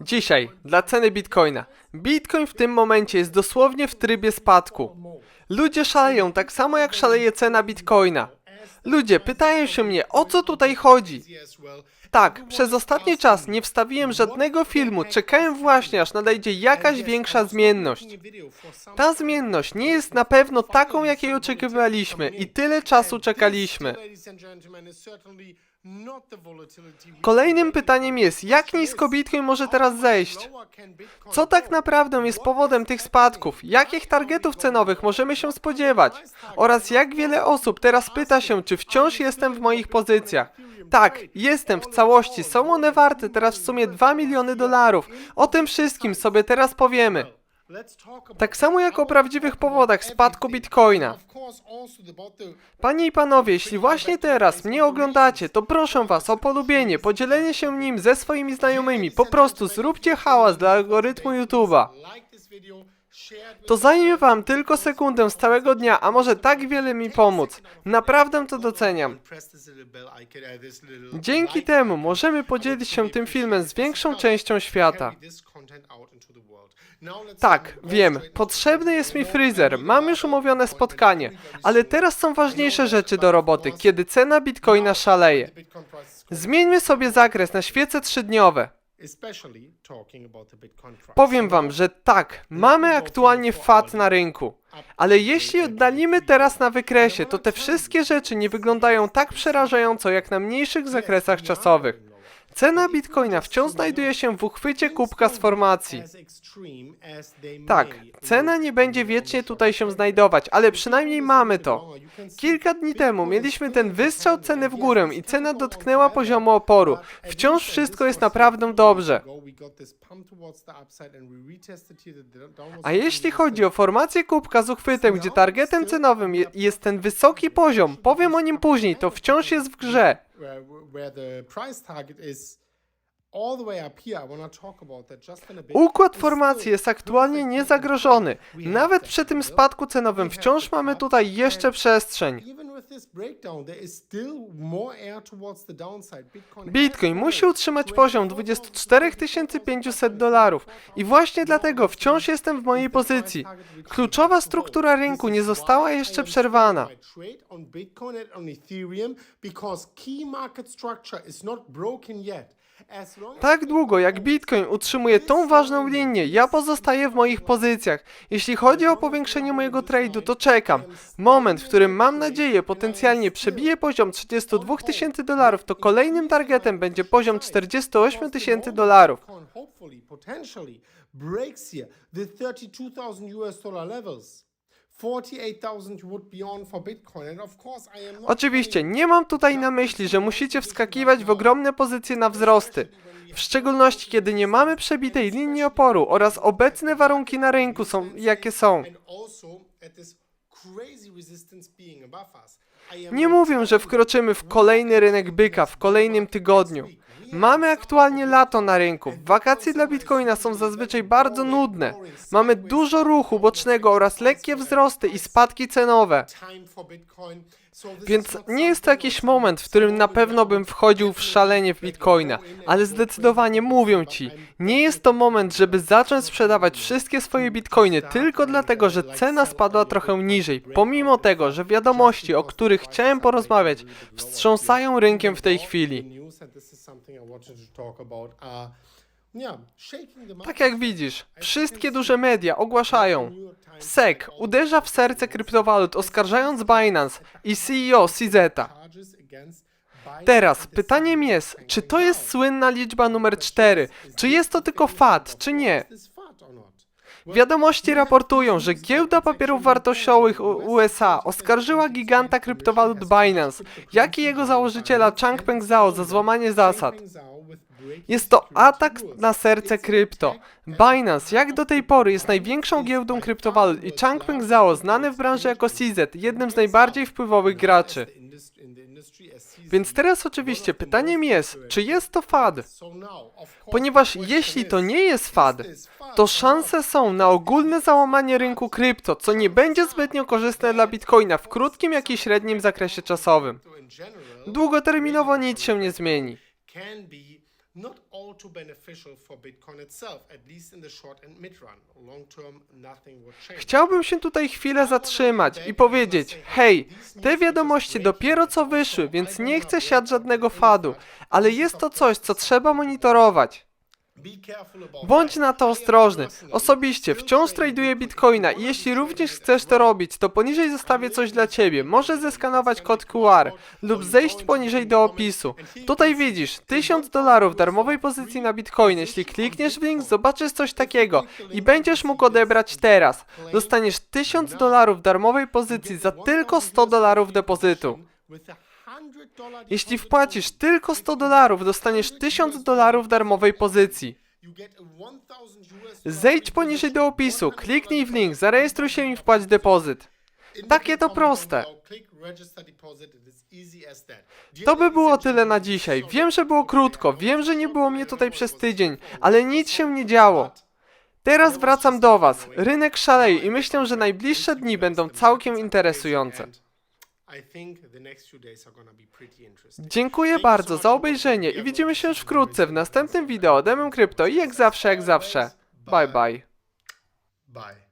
Dzisiaj, dla ceny bitcoina. Bitcoin w tym momencie jest dosłownie w trybie spadku. Ludzie szaleją tak samo jak szaleje cena bitcoina. Ludzie pytają się mnie, o co tutaj chodzi? Tak, przez ostatni czas nie wstawiłem żadnego filmu, czekałem właśnie aż nadejdzie jakaś większa zmienność. Ta zmienność nie jest na pewno taką, jakiej oczekiwaliśmy i tyle czasu czekaliśmy. Kolejnym pytaniem jest, jak nisko Bitcoin może teraz zejść? Co tak naprawdę jest powodem tych spadków? Jakich targetów cenowych możemy się spodziewać? Oraz jak wiele osób teraz pyta się, czy wciąż jestem w moich pozycjach? Tak, jestem w całości. Są one warte teraz w sumie 2 miliony dolarów. O tym wszystkim sobie teraz powiemy. Tak samo jak o prawdziwych powodach spadku Bitcoina. Panie i panowie, jeśli właśnie teraz mnie oglądacie, to proszę was o polubienie, podzielenie się nim ze swoimi znajomymi. Po prostu zróbcie hałas dla algorytmu YouTube'a. To zajmie wam tylko sekundę z całego dnia, a może tak wiele mi pomóc. Naprawdę to doceniam. Dzięki temu możemy podzielić się tym filmem z większą częścią świata. Tak, wiem, potrzebny jest mi freezer, mam już umówione spotkanie, ale teraz są ważniejsze rzeczy do roboty, kiedy cena bitcoina szaleje. Zmieńmy sobie zakres na świece trzydniowe. Powiem wam, że tak, mamy aktualnie FAT na rynku, ale jeśli oddalimy teraz na wykresie, to te wszystkie rzeczy nie wyglądają tak przerażająco jak na mniejszych zakresach czasowych. Cena bitcoina wciąż znajduje się w uchwycie kubka z formacji. Tak, cena nie będzie wiecznie tutaj się znajdować, ale przynajmniej mamy to. Kilka dni temu mieliśmy ten wystrzał ceny w górę i cena dotknęła poziomu oporu. Wciąż wszystko jest naprawdę dobrze. A jeśli chodzi o formację kubka z uchwytem, gdzie targetem cenowym je- jest ten wysoki poziom, powiem o nim później, to wciąż jest w grze. Where, where the price target is Układ formacji jest aktualnie niezagrożony. Nawet przy tym spadku cenowym wciąż mamy tutaj jeszcze przestrzeń. Bitcoin, musi utrzymać poziom 24 500 dolarów i właśnie dlatego wciąż jestem w mojej pozycji. Kluczowa struktura rynku nie została jeszcze przerwana. Because key market structure is not broken yet. Tak długo jak Bitcoin utrzymuje tą ważną linię, ja pozostaję w moich pozycjach. Jeśli chodzi o powiększenie mojego trade'u, to czekam. Moment, w którym mam nadzieję potencjalnie przebije poziom 32 tysięcy dolarów, to kolejnym targetem będzie poziom 48 tysięcy dolarów. Bitcoin hopefully, potentially breaks here the 32,000 US dollar levels. Oczywiście, nie mam tutaj na myśli, że musicie wskakiwać w ogromne pozycje na wzrosty. W szczególności, kiedy nie mamy przebitej linii oporu oraz obecne warunki na rynku są jakie są. Nie mówię, że wkroczymy w kolejny rynek byka w kolejnym tygodniu. Mamy aktualnie lato na rynku. Wakacje dla Bitcoina są zazwyczaj bardzo nudne. Mamy dużo ruchu bocznego oraz lekkie wzrosty i spadki cenowe. Więc nie jest to jakiś moment, w którym na pewno bym wchodził w szalenie w Bitcoina, ale zdecydowanie mówię Ci, nie jest to moment, żeby zacząć sprzedawać wszystkie swoje Bitcoiny tylko dlatego, że cena spadła trochę niżej, pomimo tego, że wiadomości, o których chciałem porozmawiać, wstrząsają rynkiem w tej chwili. Tak jak widzisz, wszystkie duże media ogłaszają. SEC uderza w serce kryptowalut, oskarżając Binance i CEO CZ. Teraz pytaniem jest, czy to jest słynna liczba numer 4? Czy jest to tylko fat, czy nie? Wiadomości raportują, że giełda papierów wartościowych USA oskarżyła giganta kryptowalut Binance, jak i jego założyciela Changpeng Zhao za złamanie zasad. Jest to atak na serce krypto. Binance, jak do tej pory, jest największą giełdą kryptowalut i Changpeng Zhao, znany w branży jako CZ, jednym z najbardziej wpływowych graczy. Więc teraz oczywiście pytaniem jest, czy jest to fad? Ponieważ jeśli to nie jest fad, to szanse są na ogólne załamanie rynku krypto, co nie będzie zbytnio korzystne dla Bitcoina w krótkim, jak i średnim zakresie czasowym. Długoterminowo nic się nie zmieni. Not all too beneficial for Bitcoin itself, at least in the short and mid run. Long term, nothing would change. Chciałbym się tutaj chwilę zatrzymać i powiedzieć: hej, te wiadomości dopiero co wyszły, więc nie chcę siać żadnego fadu, ale jest to coś, co trzeba monitorować. Bądź na to ostrożny. Osobiście wciąż traduję Bitcoin. bitcoina i jeśli również chcesz to robić, to poniżej zostawię coś dla ciebie. Możesz zeskanować kod QR lub zejść poniżej do opisu. Tutaj widzisz 1000 dolarów darmowej pozycji na bitcoin. Jeśli klikniesz w link, zobaczysz coś takiego i będziesz mógł odebrać teraz. Dostaniesz 1000 dolarów darmowej pozycji za tylko 100 dolarów depozytu. Jeśli wpłacisz tylko 100 dolarów, dostaniesz 1000 dolarów darmowej pozycji. Zejdź poniżej do opisu, kliknij w link, zarejestruj się i wpłać depozyt. Takie to proste. To by było tyle na dzisiaj. Wiem, że było krótko, wiem, że nie było mnie tutaj przez tydzień, ale nic się nie działo. Teraz wracam do Was. Rynek szaleje i myślę, że najbliższe dni będą całkiem interesujące. Dziękuję bardzo za obejrzenie i widzimy się już wkrótce w następnym wideo Demem Krypto i jak zawsze, jak zawsze. Bye bye. Bye.